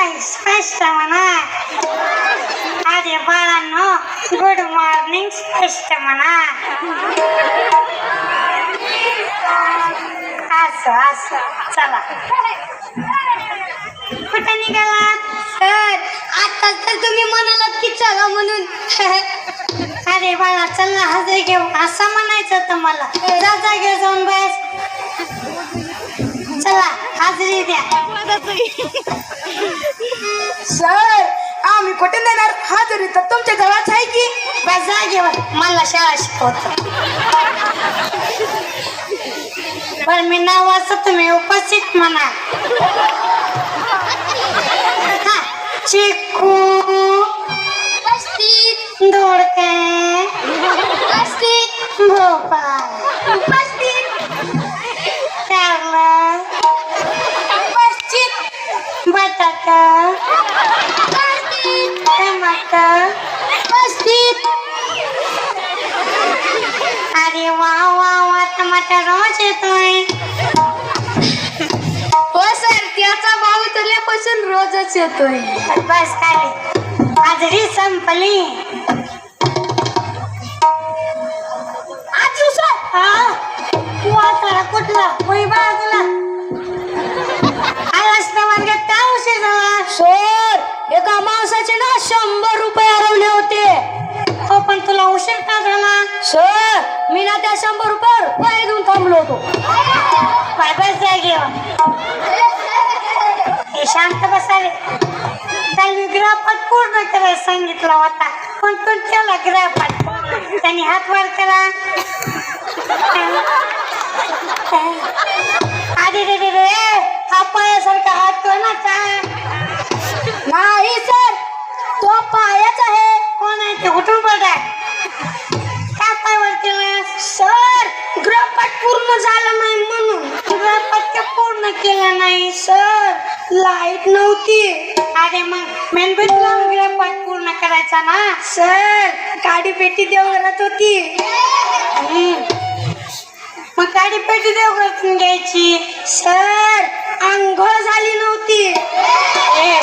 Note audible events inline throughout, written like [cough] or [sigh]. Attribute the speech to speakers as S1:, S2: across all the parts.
S1: नाही स्पष्ट म्हणा अरे बाळांनो गुड मॉर्निंग स्पष्ट म्हणा असं असं चला कुठे निघाला
S2: सर आता तर तुम्ही म्हणालात की चला म्हणून
S1: अरे बाळा चला ना हजरी घेऊ असं म्हणायचं [laughs]
S2: सर आम्ही कुठे देणार हजेरी तर तुमच्या जवळच आहे की?
S1: बस जागेवर मला शाळा शिकवत. पण मी नाव असं तुम्ही उपस्थित म्हणा. हा, चिकू.
S2: उपस्थित.
S1: दोडके वा टमाटर रोज येतोय.
S2: हो सर त्याचा भाव उतरल्यापासून रोजच येतोय.
S1: बस खाली. हाजरी संपली.
S2: आजू सर
S1: हा? वाचाडा कुठला? होई बाजूला. आलास ना वर्गात का उशीर झाला
S2: सर एका माणसाचे ना शंभर रुपये हरवले होते.
S1: हो पण तुला उशीर का
S2: सर मी ना त्या शंभर रुपये पाय देऊन थांबलो होतो.
S1: काय बस जागेवर हे शांत बसावे त्यांनी मी ग्रहपाठ पूर्ण करायला सांगितला होता. पण पण केला ग्रहपाठ त्यांनी हात वर करा आधी रे रे हा पायासारखा हात कोणाचा
S2: नाही सर.
S1: केला
S2: नाही सर लाइट नव्हती.
S1: अरे मग मेनबेट लावून पाठ पूर्ण करायचा ना?
S2: सर गाडी पेटी देवघरात होती.
S1: मग गाडी पेटी देव घ्यायची.
S2: सर आंघोळ झाली नव्हती.
S1: आंघोळ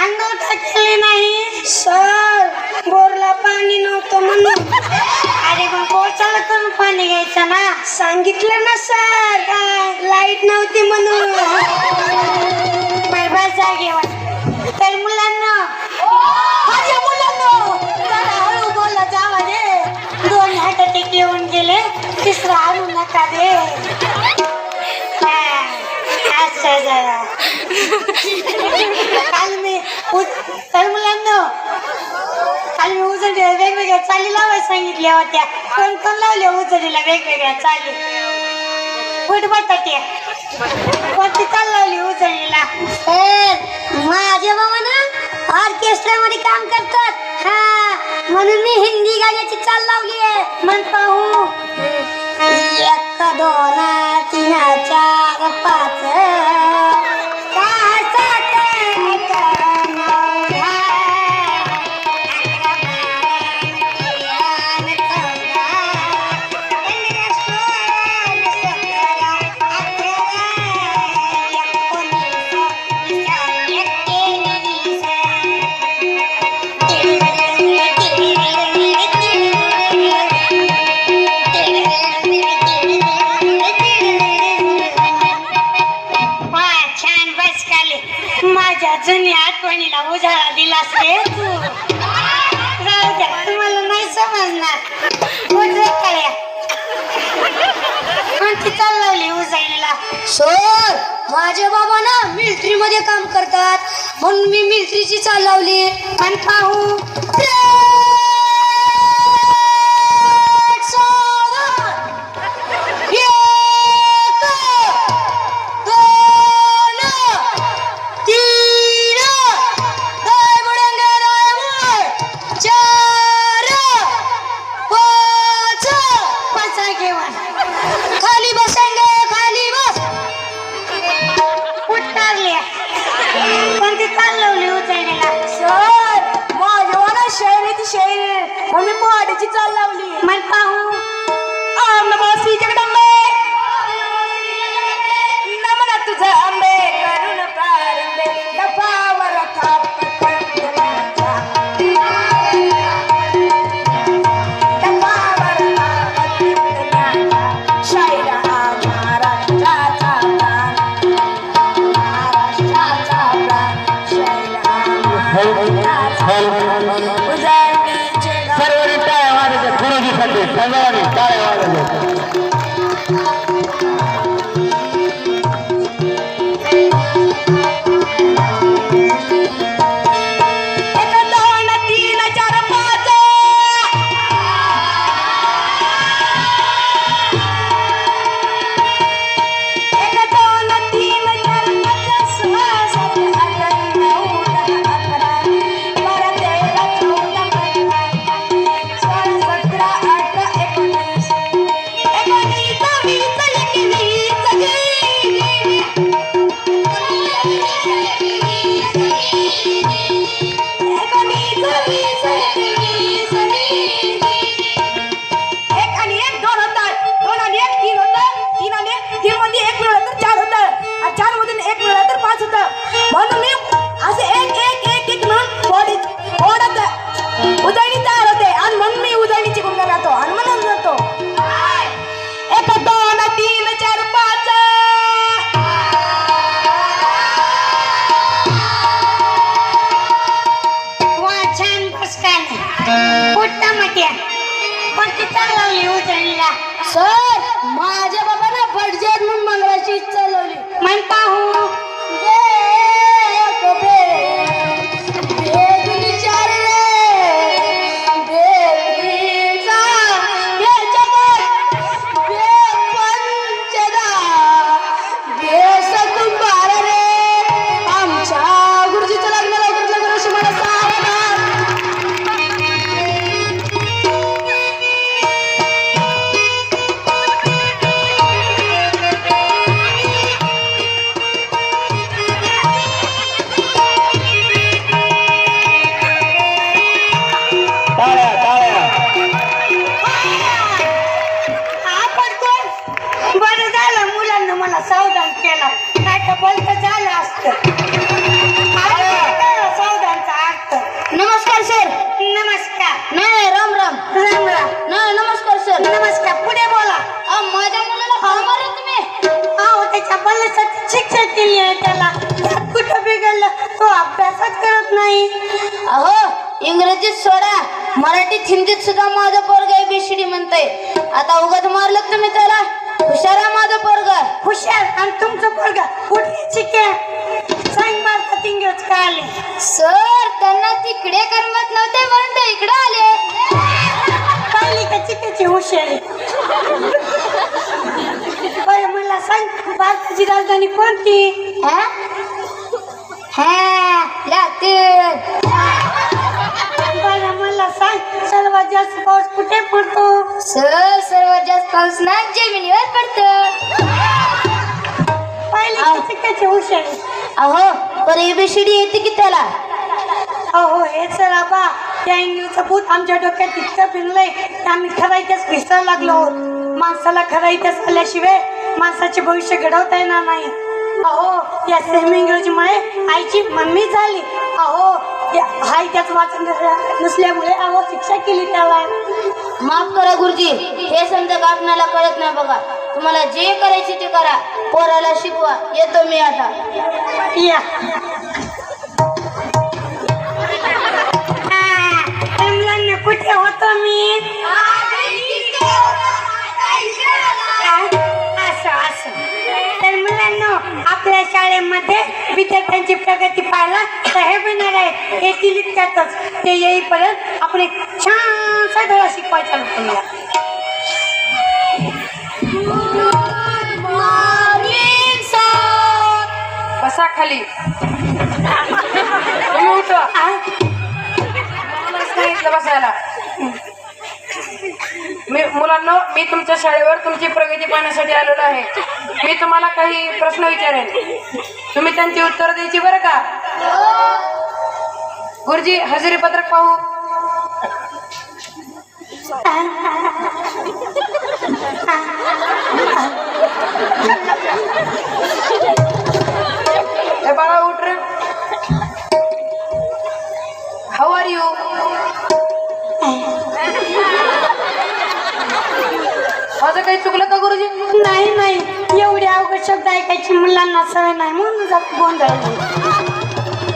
S1: अंगावर का केली नाही?
S2: सर बोरला पाणी नव्हतं म्हणून.
S1: अरे मग पोचायला करून पाणी घ्यायचं ना.
S2: सांगितलं ना सर लाइट नव्हती म्हणून.
S1: बरं जागेवर तर मुलांना माझ्या मुलांना जरा हळू बोला जावा रे. दोन हार्ट अटॅक येऊन गेले. तिसरा हळू नका दे हा, असं जरा काल मी तर मुलांना मी उजडीला वेगवेगळ्या चाली लावायला सांगितल्या होत्या. कोण कोण लावल्या उजडीला वेगवेगळ्या चाली? फुट बटाट्या कोणती चाल लावली उजळीला
S2: सर माझे बाबा ना ऑर्केस्ट्रा मध्ये काम करतात. हा म्हणून मी हिंदी गाण्याची चाल लावली आहे.
S1: मन पाहू.
S2: एक दोन तीन चार पाच. सर! माझे बाबा ना मिलिटरी मध्ये काम करतात. म्हणून मी मिलिटरीची चाल लावली.
S1: आणि पाहू. कोणती चाल लावली
S2: हो उजळणीला सर माझ्या बाबांना भटजी म्हणून मंगळाची इच्छा लावली.
S1: म्हणता हो. केली आहे त्याला. कुठं बिघडलं? तो अभ्यासच करत नाही.
S2: अहो इंग्रजीत सोडा. मराठीत हिंदीत सुद्धा माझं पोरग एबीसीडी म्हणतंय. आता उगाच मारलं तुम्ही त्याला? हुशार आहे माझं पोरग.
S1: हुशार आणि तुमचं पोरग कुठे शिके सांग मारतात इंग्रज का आले?
S2: सर त्यांना तिकडे करमत नव्हते म्हणून ते इकडे आले.
S1: पाहिली का चिकेची हुशारी? बरं मला सांग भारताची राजधानी कोणती? मला सांग सर्वात जास्त पाऊस कुठे पडतो?
S2: सर सर्वात जास्त पाऊस ना जमिनीवर पडतो.
S1: पाहिली चिकेची हुशारी.
S2: अहो पर एबीसीडी येते की त्याला?
S1: अहो हे सर आबा त्या इंग्लिशचं भूत आमच्या डोक्यात इतकं फिरलंय आम्ही खरा इतिहास विसरायला लागलो माणसाला खरा इतिहास आल्याशिवाय माणसाचे भविष्य घडवता येणार नाही. अहो या सेमी इंग्रजीमुळे आईची मम्मी झाली. अहो या- हा इतिहास वाचन नसल्या- नसल्यामुळे अहो शिक्षा केली त्याला.
S2: माफ करा गुरुजी हे समजा का आपणाला कळत नाही बघा. तुम्हाला जे करायचे ते करा. पोराला शिकवा. येतो मी आता.
S1: या. कुठे होतो मी. शाळेमध्ये विद्यार्थ्यांची प्रगती पाहायला तर हे बनणार आहे. हे तिलिक्यातच ते येईपर्यंत आपण एक छानसा धडा शिकवायचा लोकांना
S3: बसा खाली. उठा बसायला. मी मुलांना मी तुमच्या शाळेवर तुमची प्रगती पाहण्यासाठी आलेलो आहे. मी तुम्हाला काही प्रश्न विचारेन. तुम्ही त्यांची उत्तर द्यायची बरं का? गुरुजी हजेरी पत्रक पाहू.
S1: नाही नाही. एवढे अवघड शब्द ऐकायची मुलांना सवय नाही. म्हणून जात गोंधळ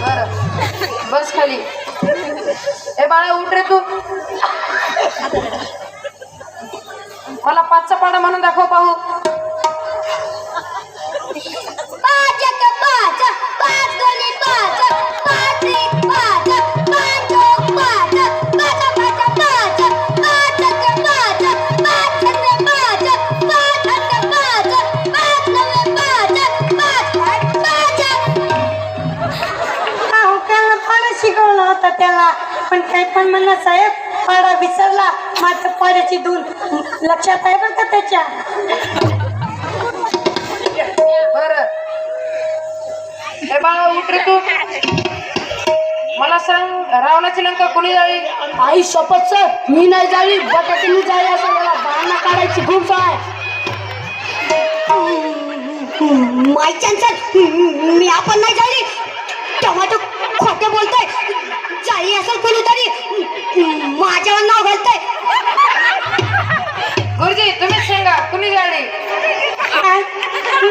S3: बरं. बस खाली. ए बाळा उठ रे तू. मला पाचचा पाडा म्हणून दाखव पाहू.
S1: पण काय पण म्हणा साहेब पाडा विसरला. मात्र पाड्याची धून लक्षात आहे बरं का त्याच्या?
S3: बर. ए बाळा उठ रे तू. मला सांग रावणाची लंका कोणी जाळी?
S2: आई शपथ सर. मी नाही जाळी. बटाट्यानी जाळी असं मला बाळांना काढायची खूप आहे. सर मी आपण नाही जाळी. टमाटो खोटे बोलतोय. जाळी असेल कोणीतरी माझ्यावर नाव घालतोय.
S3: गुरुजी तुम्हीच सांगा कुणी
S1: काय?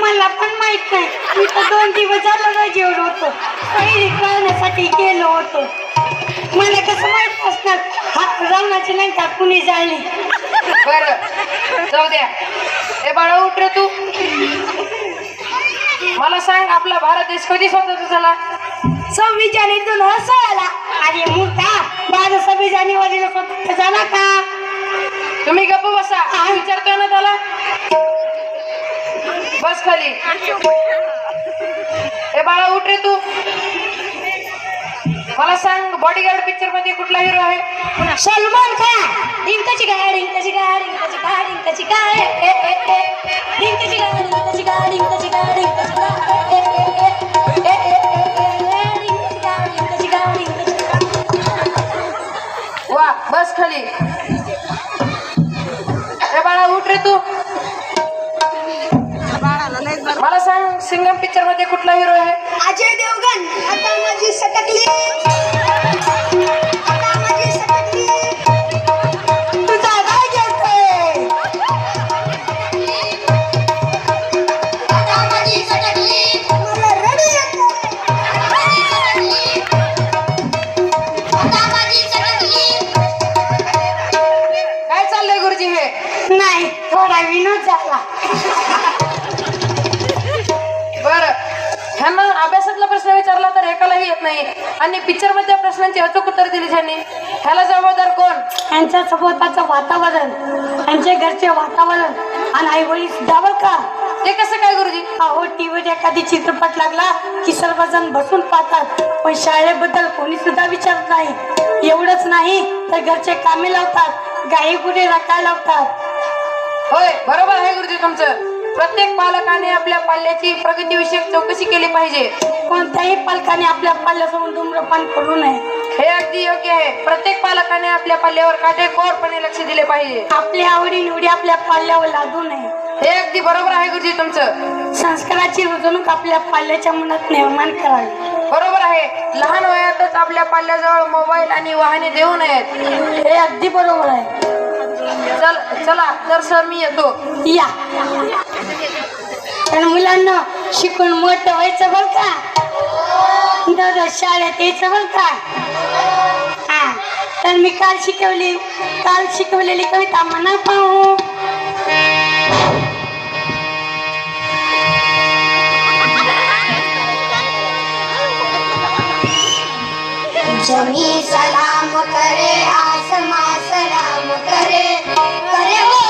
S1: मला पण माहीत नाही. मी तर दोन दिवस झालं ना जेवण होतं. पहिली कळण्यासाठी गेलो होतो. मला कसं माहीत असणार हा रावणाची लंका कुणी जाळली?
S3: बर. जाऊ द्या. ए बाळा उठ रे तू. मला सांग आपला भारत देश कधी स्वतंत्र झाला?
S1: सव्वीस जानेवारी दोन हसायला अरे मूर्खा माझं सव्वीस जानेवारीला स्वतंत्र झाला का?
S3: तुम्ही गप्प बसा. विचारतोय ना त्याला. बस खाली. ए बाळा उठ रे तू. मला सांग बॉडीगार्ड पिक्चरमध्ये कुठला हिरो आहे?
S1: सलमान खान. डिंकाची गाय डिंकाची गाय डिंकाची गाय डिंकाची गाय. डिंकाची गाय डिंकाची गाय डिंकाची गाय डिंकाची गाय.
S3: बस खाली. ए बाळा उठ रे तू. मला सांग सिंगम पिक्चरमध्ये कुठला हिरो आहे?
S2: अजय देवगण आता माझी सटकली.
S1: थोडा विनोद झाला.
S3: बर. ह्यांना अभ्यासातला प्रश्न विचारला तर एकालाही येत नाही. आणि पिक्चरमध्ये प्रश्नांची अचूक उत्तर दिली त्यांनी ह्याला जबाबदार कोण?
S1: यांच्या सभोवताचं वातावरण यांच्या घरचे वातावरण आणि आई वडील सुद्धा बरं का?
S3: ते कसं काय गुरुजी?
S1: अहो टीव्हीवर एखादी चित्रपट लागला की सर्वजण बसून पाहतात. पण शाळेबद्दल कोणी सुद्धा विचारत नाही. एवढंच नाही तर घरचे कामे लावतात. गाई गुरे राखायला लावतात.
S3: होय बरोबर आहे गुरुजी तुमचं. प्रत्येक पालकाने आपल्या पाल्याची प्रगतीविषयक चौकशी केली पाहिजे.
S1: कोणत्याही पालकाने आपल्या पाल्यासमोर धूम्रपान करू नये.
S3: हे अगदी योग्य आहे. प्रत्येक पालकाने आपल्या पाल्यावर काटेकोरपणे लक्ष दिले पाहिजे.
S1: आपल्या आवडी निवडी आपल्या पाल्यावर लादू नये.
S3: हे अगदी बरोबर आहे गुरुजी तुमचं.
S1: संस्काराची रुजवणूक आपल्या पाल्याच्या मनात निर्माण करावी.
S3: बरोबर आहे. लहान वयातच आपल्या पाल्याजवळ मोबाईल आणि वाहने देऊ नयेत.
S1: हे अगदी बरोबर आहे.
S3: चल चला तर सर मी येतो.
S1: या. पण मुलांना शिकून मोठं व्हायचं बरं का? दादा शाळेत यायचं बरं का? हा. तर मी काल शिकवली काल शिकवलेली कविता म्हणा पाहू.
S2: जमी सलाम करे आसमां
S4: કરે કરે